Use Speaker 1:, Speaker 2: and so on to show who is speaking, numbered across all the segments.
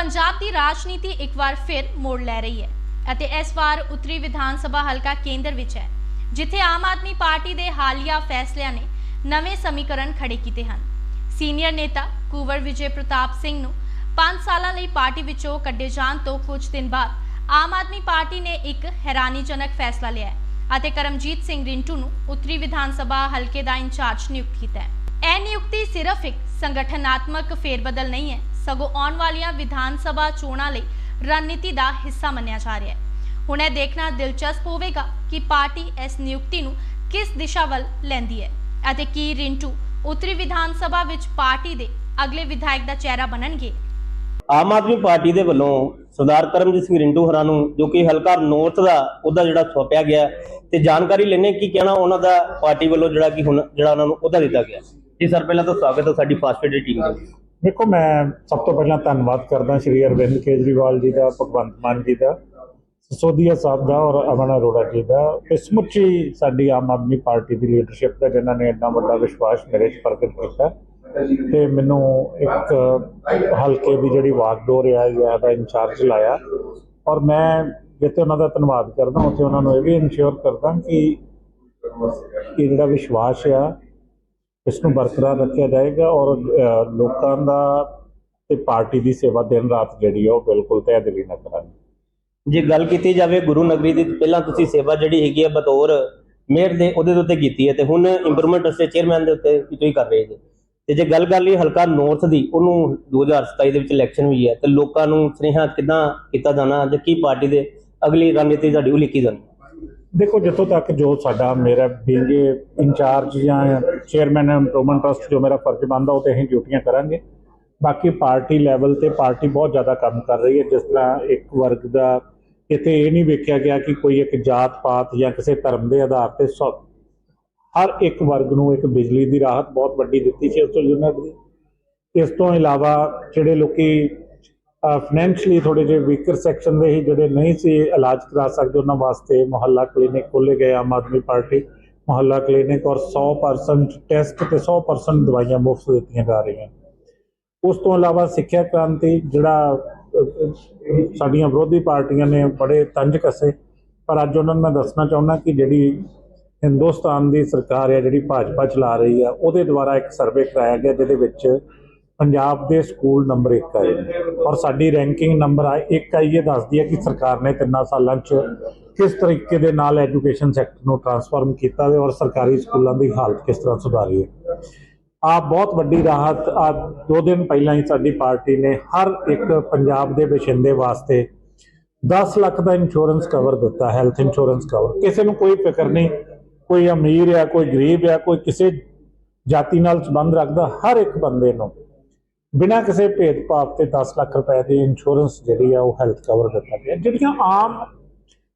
Speaker 1: ਪੰਜਾਬ ਦੀ ਰਾਜਨੀਤੀ ਇੱਕ ਵਾਰ ਫਿਰ ਮੋੜ ਲੈ ਰਹੀ ਹੈ ਅਤੇ ਇਸ ਵਾਰ ਉੱਤਰੀ ਵਿਧਾਨ ਸਭਾ ਹਲਕਾ ਕੇਂਦਰ ਵਿੱਚ ਹੈ, ਜਿੱਥੇ ਆਮ ਆਦਮੀ ਪਾਰਟੀ ਦੇ ਹਾਲੀਆ ਫੈਸਲਿਆਂ ਨੇ ਨਵੇਂ ਸਮੀਕਰਨ ਖੜੇ ਕੀਤੇ ਹਨ। ਸੀਨੀਅਰ ਨੇਤਾ ਕੁਵਰ ਵਿਜੇ ਪ੍ਰਤਾਪ ਸਿੰਘ ਨੂੰ 5 ਸਾਲਾਂ ਲਈ ਪਾਰਟੀ ਵਿੱਚੋਂ ਕੱਢੇ ਜਾਣ ਤੋਂ ਕੁਝ ਦਿਨ ਬਾਅਦ ਆਮ ਆਦਮੀ ਪਾਰਟੀ ਨੇ ਇੱਕ ਹੈਰਾਨੀਜਨਕ ਫੈਸਲਾ ਲਿਆ ਅਤੇ ਕਰਮਜੀਤ ਸਿੰਘ ਰਿੰਟੂ ਨੂੰ ਉੱਤਰੀ ਵਿਧਾਨ ਸਭਾ ਹਲਕੇ ਦਾ ਇੰਚਾਰਜ ਨਿਯੁਕਤ ਕੀਤਾ ਹੈ। ਇਹ ਨਿਯੁਕਤੀ ਸਿਰਫ ਇੱਕ ਸੰਗਠਨਾਤਮਕ ਫੇਰਬਦਲ ਨਹੀਂ ਹੈ। ਸਗੋਂ ਆਉਣ ਵਾਲੀਆਂ ਵਿਧਾਨ ਸਭਾ ਚੋਣਾਂ ਲਈ ਰਣਨੀਤੀ ਦਾ ਹਿੱਸਾ ਮੰਨਿਆ ਜਾ ਰਿਹਾ ਹੈ। ਹੁਣ ਇਹ ਦੇਖਣਾ ਦਿਲਚਸਪ ਹੋਵੇਗਾ ਕਿ ਪਾਰਟੀ ਇਸ ਨਿਯੁਕਤੀ ਨੂੰ ਕਿਸ ਦਿਸ਼ਾ ਵੱਲ ਲੈਂਦੀ ਹੈ ਅਤੇ ਕੀ ਰਿੰਟੂ ਉੱਤਰੀ ਵਿਧਾਨ ਸਭਾ ਵਿੱਚ ਪਾਰਟੀ ਦੇ ਅਗਲੇ ਵਿਧਾਇਕ ਦਾ ਚਿਹਰਾ ਬਣਨਗੇ।
Speaker 2: ਆਮ ਆਦਮੀ ਪਾਰਟੀ ਦੇ ਵੱਲੋਂ ਸਰਦਾਰ ਕਰਮਜੀਤ ਸਿੰਘ ਰਿੰਟੂ ਹਰਾਂ ਨੂੰ, ਜੋ ਕਿ ਹਲਕਾ ਨੌਰਥ ਦਾ, ਉਹਦਾ ਜਿਹੜਾ ਸੌਪਿਆ ਗਿਆ ਤੇ ਜਾਣਕਾਰੀ ਲੈਣੇ ਕੀ ਕਹਿਣਾ ਉਹਨਾਂ ਦਾ ਪਾਰਟੀ ਵੱਲੋਂ ਜਿਹੜਾ ਕਿ ਹੁਣ, ਜਿਹੜਾ ਉਹਨਾਂ ਨੂੰ ਉਹਦਾ ਦਿੱਤਾ ਗਿਆ। ਜੀ ਸਰ, ਪਹਿਲਾਂ ਤਾਂ ਸਵਾਗਤ ਹੈ ਸਾਡੀ ਫਾਸਟ ਫੂਡ ਟੀਮ ਦੇ।
Speaker 3: ਦੇਖੋ, ਮੈਂ ਸਭ ਤੋਂ ਪਹਿਲਾਂ ਧੰਨਵਾਦ ਕਰਦਾ ਸ਼੍ਰੀ ਅਰਵਿੰਦ ਕੇਜਰੀਵਾਲ ਜੀ ਦਾ, ਭਗਵੰਤ ਮਾਨ ਜੀ ਦਾ ਸੋਧੀਆ ਸਾਹਿਬ ਦਾ ਔਰ ਅਮਨ ਅਰੋੜਾ ਜੀ ਦਾ। ਤੇ ਸਮੁੱਚੀ ਸਾਡੀ ਆਮ ਆਦਮੀ ਪਾਰਟੀ ਦੀ ਲੀਡਰਸ਼ਿਪ ਦਾ, ਜਿਨ੍ਹਾਂ ਨੇ ਇੰਨਾ ਵੱਡਾ ਵਿਸ਼ਵਾਸ ਮੇਰੇ 'ਚ ਪ੍ਰਗਟ ਕੀਤਾ। ਤੇ ਮੈਨੂੰ ਇੱਕ ਹਲਕੇ ਦੀ ਜਿਹੜੀ ਵਾਗਡੋਰ ਆ ਜਾਂ ਦਾ ਇੰਚਾਰਜ ਲਾਇਆ। ਔਰ ਮੈਂ ਜਿੱਥੇ ਉਹਨਾਂ ਦਾ ਧੰਨਵਾਦ ਕਰਦਾ, ਉੱਥੇ ਉਹਨਾਂ ਨੂੰ ਇਹ ਵੀ ਇਨਸ਼ੋਰ ਕਰਦਾ ਕਿ ਇਹ ਜਿਹੜਾ ਵਿਸ਼ਵਾਸ ਆ ਇਸ ਨੂੰ ਬਰਕਰਾਰ ਰੱਖਿਆ ਜਾਏਗਾ ਔਰ ਲੋਕਾਂ ਦਾ ਤੇ ਪਾਰਟੀ ਦੀ ਸੇਵਾ ਦਿਨ ਰਾਤ ਜਿਹੜੀ ਆ ਉਹ ਬਿਲਕੁਲ ਤਹਿ ਦਿਲੀ ਨਾਲ ਕਰਾਂਗੇ
Speaker 2: ਜੇ ਗੱਲ ਕੀਤੀ ਜਾਵੇ ਗੁਰੂ ਨਗਰੀ ਦੀ, ਪਹਿਲਾਂ ਤੁਸੀਂ ਸੇਵਾ ਜਿਹੜੀ ਹੈਗੀ ਆ ਬਤੌਰ ਮੇਅਰ ਦੇ ਉਹਦੇ ਉੱਤੇ ਕੀਤੀ ਹੈ ਤੇ ਹੁਣ ਇੰਪਰੂਵਮੈਂਟ ਵਾਸਤੇ ਚੇਅਰਮੈਨ ਦੇ ਉੱਤੇ ਵੀ ਤੁਸੀਂ ਕਰ ਰਹੇ ਜੀ। ਤੇ ਜੇ ਗੱਲ ਕਰ ਲਈ ਹਲਕਾ ਨੌਰਥ ਦੀ, ਉਹਨੂੰ 2027 ਦੇ ਵਿੱਚ ਇਲੈਕਸ਼ਨ ਵੀ ਹੈ ਤੇ ਲੋਕਾਂ ਨੂੰ ਸੁਨੇਹਾ ਕਿਦਾਂ ਕੀਤਾ ਜਾਣਾ ਜਾਂ ਕੀ ਪਾਰਟੀ ਦੇ ਅਗਲੀ ਰਣਨੀਤੀ ਤੁਹਾਡੀ ਉਲੀਕੀ ਜਾਣੀ
Speaker 3: ਦੇਖੋ, ਜਿੱਥੋਂ ਤੱਕ ਜੋ ਸਾਡਾ ਮੇਰਾ ਬੀਂਗ ਇੰਚਾਰਜ ਜਾਂ ਚੇਅਰਮੈਨ ਇੰਪਰੂਵਮੈਂਟ ਟਰਸਟ ਜੋ ਮੇਰਾ ਫਰਜ਼ ਬਣਦਾ, ਉਹ ਤੇ ਅਸੀਂ ਡਿਊਟੀਆਂ ਕਰਾਂਗੇ। ਬਾਕੀ ਪਾਰਟੀ ਲੈਵਲ ਤੇ ਪਾਰਟੀ ਬਹੁਤ ਜ਼ਿਆਦਾ ਕੰਮ ਕਰ ਰਹੀ ਹੈ। ਜਿਸ ਤਰ੍ਹਾਂ ਇੱਕ ਵਰਗ ਦਾ ਇੱਥੇ ਇਹ ਨਹੀਂ ਵੇਖਿਆ ਗਿਆ ਕਿ ਕੋਈ ਇੱਕ ਜਾਤ ਪਾਤ ਜਾਂ ਕਿਸੇ ਧਰਮ ਦੇ ਆਧਾਰ ਤੇ ਸਭ ਹਰ ਇੱਕ ਵਰਗ ਨੂੰ ਇੱਕ ਬਿਜਲੀ ਦੀ ਰਾਹਤ ਬਹੁਤ ਵੱਡੀ ਦਿੱਤੀ ਸੀ ਉਸ ਤੋਂ ਯੂਨਿਟ ਦੀ ਇਸ ਤੋਂ ਇਲਾਵਾ ਜਿਹੜੇ ਲੋਕੀ ਫਾਈਨੈਂਸ਼ਲੀ ਥੋੜੇ ਜਿਹੇ ਵੀਕਰ ਸੈਕਸ਼ਨ ਦੇ ਹੀ ਜਿਹੜੇ ਨਹੀਂ ਸੀ ਇਲਾਜ ਕਰਾ ਸਕਦੇ, ਉਹਨਾਂ ਵਾਸਤੇ ਮੁਹੱਲਾ ਕਲੀਨਿਕ ਖੋਲੇ ਗਏ ਆਮ ਆਦਮੀ ਪਾਰਟੀ। ਮੁਹੱਲਾ ਕਲੀਨਿਕ ਔਰ 100% ਟੈਸਟ ਤੇ 100% ਦਵਾਈਆਂ ਮੁਫਤ ਦਿੱਤੀਆਂ ਜਾ ਰਹੀਆਂ। ਉਸ ਤੋਂ ਇਲਾਵਾ ਸਿੱਖਿਆ ਕ੍ਰਾਂਤੀ, ਜਿਹੜਾ ਸਾਡੀਆਂ ਵਿਰੋਧੀ ਪਾਰਟੀਆਂ ਨੇ ਬੜੇ ਤੰਜ ਕਸੇ। ਪਰ ਅੱਜ ਉਹਨਾਂ ਨੂੰ ਮੈਂ ਦੱਸਣਾ ਚਾਹੁੰਦਾ ਕਿ ਜਿਹੜੀ ਹਿੰਦੁਸਤਾਨ ਦੀ ਸਰਕਾਰ ਹੈ ਜਿਹੜੀ ਭਾਜਪਾ ਚਲਾ ਰਹੀ ਆ, ਉਹਦੇ ਦੁਆਰਾ ਇੱਕ ਸਰਵੇ ਕਰਾਇਆ ਗਿਆ, ਜਿਹਦੇ ਵਿੱਚ ਪੰਜਾਬ ਦੇ ਸਕੂਲ ਨੰਬਰ 1 ਆਏ ਨੇ। ਔਰ ਸਾਡੀ ਰੈਂਕਿੰਗ ਨੰਬਰ ਆ 1 ਆਈ ਇਹ ਦੱਸਦੀ ਹੈ ਕਿ ਸਰਕਾਰ ਨੇ ਤਿੰਨਾਂ ਸਾਲਾਂ 'ਚ ਕਿਸ ਤਰੀਕੇ ਦੇ ਨਾਲ ਐਜੂਕੇਸ਼ਨ ਸੈਕਟਰ ਨੂੰ ਟਰਾਂਸਫਾਰਮ ਕੀਤਾ ਹੈ ਔਰ ਸਰਕਾਰੀ ਸਕੂਲਾਂ ਦੀ ਹਾਲਤ ਕਿਸ ਤਰ੍ਹਾਂ ਸੁਧਾਰੀ ਹੈ। ਆ ਬਹੁਤ ਵੱਡੀ ਰਾਹਤ, ਆ ਦੋ ਦਿਨ ਪਹਿਲਾਂ ਹੀ ਸਾਡੀ ਪਾਰਟੀ ਨੇ ਹਰ ਇੱਕ ਪੰਜਾਬ ਦੇ ਵਸਿੰਦੇ ਵਾਸਤੇ 10 ਲੱਖ ਦਾ ਇੰਸ਼ੋਰੈਂਸ ਕਵਰ ਦਿੱਤਾ ਹੈਲਥ ਇੰਸ਼ੋਰੈਂਸ ਕਵਰ ਕਿਸੇ ਨੂੰ ਕੋਈ ਫਿਕਰ ਨਹੀਂ, ਕੋਈ ਅਮੀਰ ਆ, ਕੋਈ ਗਰੀਬ ਆ, ਕੋਈ ਕਿਸੇ ਜਾਤੀ ਨਾਲ ਸੰਬੰਧ ਰੱਖਦਾ, ਹਰ ਇੱਕ ਬੰਦੇ ਨੂੰ ਬਿਨਾਂ ਕਿਸੇ ਭੇਦਭਾਵ ਤੇ 10 ਲੱਖ ਰੁਪਏ ਦੀ ਇੰਸ਼ੋਰੈਂਸ ਜਿਹੜੀ ਆ ਉਹ ਹੈਲਥ ਕਵਰ ਦਿੱਤਾ ਗਿਆ। ਜਿਹੜੀਆਂ ਆਮ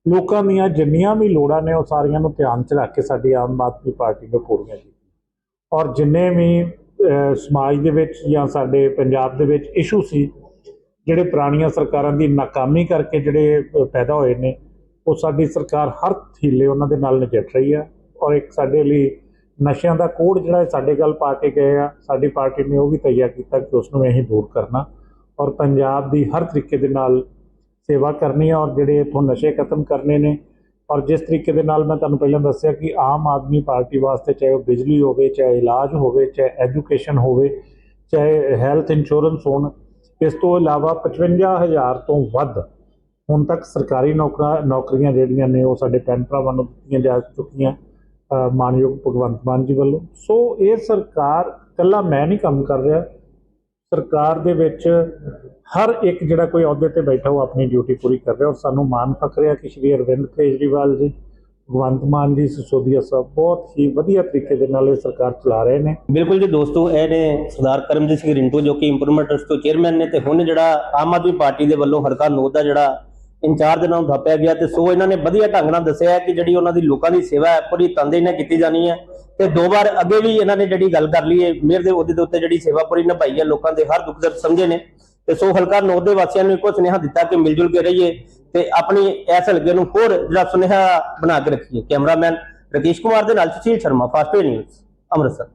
Speaker 3: ਲੋਕਾਂ ਦੀਆਂ ਜਿੰਨੀਆਂ ਵੀ ਲੋੜਾਂ ਨੇ, ਉਹ ਸਾਰੀਆਂ ਨੂੰ ਧਿਆਨ 'ਚ ਰੱਖ ਕੇ ਸਾਡੀ ਆਮ ਆਦਮੀ ਪਾਰਟੀ ਨੇ ਪੂਰੀਆਂ ਕੀਤੀਆਂ। ਔਰ ਜਿੰਨੇ ਵੀ ਸਮਾਜ ਦੇ ਵਿੱਚ ਜਾਂ ਸਾਡੇ ਪੰਜਾਬ ਦੇ ਵਿੱਚ ਇਸ਼ੂ ਸੀ, ਜਿਹੜੇ ਪੁਰਾਣੀਆਂ ਸਰਕਾਰਾਂ ਦੀ ਨਾਕਾਮੀ ਕਰਕੇ ਜਿਹੜੇ ਪੈਦਾ ਹੋਏ ਨੇ, ਉਹ ਸਾਡੀ ਸਰਕਾਰ ਹਰ ਥੀਲੇ ਉਹਨਾਂ ਦੇ ਨਾਲ ਨਜਿੱਠ ਰਹੀ ਆ। ਔਰ ਇੱਕ ਸਾਡੇ ਲਈ ਨਸ਼ਿਆਂ ਦਾ ਕੋਡ ਜਿਹੜਾ ਸਾਡੇ ਗੱਲ ਪਾ ਕੇ ਗਏ ਆ, ਸਾਡੀ ਪਾਰਟੀ ਨੇ ਉਹ ਵੀ ਤੈਯਾਰ ਕੀਤਾ ਕਿ ਉਸ ਨੂੰ ਅਸੀਂ ਦੂਰ ਕਰਨਾ ਔਰ ਪੰਜਾਬ ਦੀ ਹਰ ਤਰੀਕੇ ਦੇ ਨਾਲ ਸੇਵਾ ਕਰਨੀ ਹੈ ਔਰ ਜਿਹੜੇ ਇਥੋਂ ਨਸ਼ੇ ਖਤਮ ਕਰਨੇ ਨੇ ਔਰ ਜਿਸ ਤਰੀਕੇ ਦੇ ਨਾਲ ਮੈਂ ਤੁਹਾਨੂੰ ਪਹਿਲਾਂ ਦੱਸਿਆ ਕਿ ਆਮ ਆਦਮੀ ਪਾਰਟੀ ਵਾਸਤੇ ਚਾਹੇ ਉਹ ਬਿਜਲੀ ਹੋਵੇ, ਚਾਹੇ ਇਲਾਜ ਹੋਵੇ, ਚਾਹੇ ਐਜੂਕੇਸ਼ਨ ਹੋਵੇ, ਚਾਹੇ ਹੈਲਥ ਇੰਸ਼ੋਰੈਂਸ ਹੋਣ, ਇਸ ਤੋਂ ਇਲਾਵਾ 55000 ਤੋਂ ਵੱਧ ਹੁਣ ਤੱਕ ਸਰਕਾਰੀ ਨੌਕਰਾਂ, ਨੌਕਰੀਆਂ ਜਿਹੜੀਆਂ ਨੇ ਉਹ ਸਾਡੇ ਭੈਣ ਭਰਾਵਾਂ ਨੂੰ ਦਿੱਤੀਆਂ ਜਾ ਚੁੱਕੀਆਂ। ਮਾਨਯੋਗ ਭਗਵੰਤ ਮਾਨ ਜੀ ਵੱਲੋਂ। ਸੋ ਇਹ ਸਰਕਾਰ ਕੱਲਾ ਮੈਂ ਨਹੀਂ ਕੰਮ ਕਰ ਰਿਹਾ। ਸਰਕਾਰ ਦੇ ਵਿੱਚ ਹਰ ਇੱਕ ਜਿਹੜਾ ਕੋਈ ਅਹੁਦੇ ਤੇ ਬੈਠਾ ਉਹ ਆਪਣੀ ਡਿਊਟੀ ਪੂਰੀ ਕਰ ਰਿਹਾ ਔਰ ਸਾਨੂੰ ਮਾਣ ਫਖਰ ਰਿਹਾ ਕਿ ਸ਼੍ਰੀ ਅਰਵਿੰਦ ਕੇਜਰੀਵਾਲ ਜੀ, ਭਗਵੰਤ ਮਾਨ ਜੀ, ਸਸੋਦੀਆ ਸਾਹਿਬ ਬਹੁਤ ਹੀ ਵਧੀਆ ਤਰੀਕੇ ਦੇ ਨਾਲ ਇਹ ਸਰਕਾਰ ਚਲਾ ਰਹੇ ਨੇ।
Speaker 2: ਬਿਲਕੁਲ ਜੀ ਦੋਸਤੋ, ਇਹ ਨੇ ਸਰਦਾਰ ਕਰਮਜੀਤ ਸਿੰਘ ਰਿੰਟੂ ਜੋ ਕਿ ਇੰਪਰੂਵਮੈਂਟ ਟਰਸਟ ਤੋਂ ਚੇਅਰਮੈਨ ਨੇ ਤੇ ਹੁਣ ਜਿਹੜਾ ਆਮ ਆਦਮੀ ਪਾਰਟੀ ਦੇ ਵੱਲੋਂ ਹਲਕਾ ਨੌ ਦਾ ਜਿਹੜਾ ਇੰਚਾਰਜ ਇਹਨਾਂ ਥਾਪਿਆ ਗਿਆ ਤੇ ਸੋ ਇਹਨਾਂ ਨੇ ਵਧੀਆ ਢੰਗ ਨਾਲ ਦੱਸਿਆ ਕਿ ਜਿਹੜੀ ਉਹਨਾਂ ਦੀ ਲੋਕਾਂ ਦੀ ਸੇਵਾ ਹੈ, ਪੂਰੀ ਤੰਦੇ ਨਾਲ ਕੀਤੀ ਜਾਣੀ ਹੈ। ਤੇ ਦੋ ਵਾਰ ਅੱਗੇ ਵੀ ਇਹਨਾਂ ਨੇ ਜਿਹੜੀ ਗੱਲ ਕਰ ਲਈ ਹੈ, ਮੇਅਰ ਦੇ ਅਹੁਦੇ ਦੇ ਉੱਤੇ ਜਿਹੜੀ ਸੇਵਾ ਪੂਰੀ ਨਿਭਾਈ ਹੈ, ਲੋਕਾਂ ਦੇ ਹਰ ਦੁੱਖ ਦਰਦ ਸਮਝੇ ਨੇ। ਤੇ ਸੋ ਹਲਕਾ ਨੌ ਦੇ ਵਾਸੀਆਂ ਨੂੰ ਇੱਕੋ ਸੁਨੇਹਾ ਦਿੱਤਾ ਕਿ ਮਿਲ ਜੁਲ ਕੇ ਰਹੀਏ ਤੇ ਆਪਣੀ ਇਸ ਹਲਕੇ ਨੂੰ ਹੋਰ ਜਿਹੜਾ ਸੁਨੇਹਾ ਬਣਾ ਕੇ ਰੱਖੀਏ। ਕੈਮਰਾਮੈਨ ਰਕੇਸ਼ ਕੁਮਾਰ ਦੇ ਨਾਲ ਸੁਸ਼ੀਲ ਸ਼ਰਮਾ, ਫਾਸਟ ਨਿਊਜ਼, ਅੰਮ੍ਰਿਤਸਰ।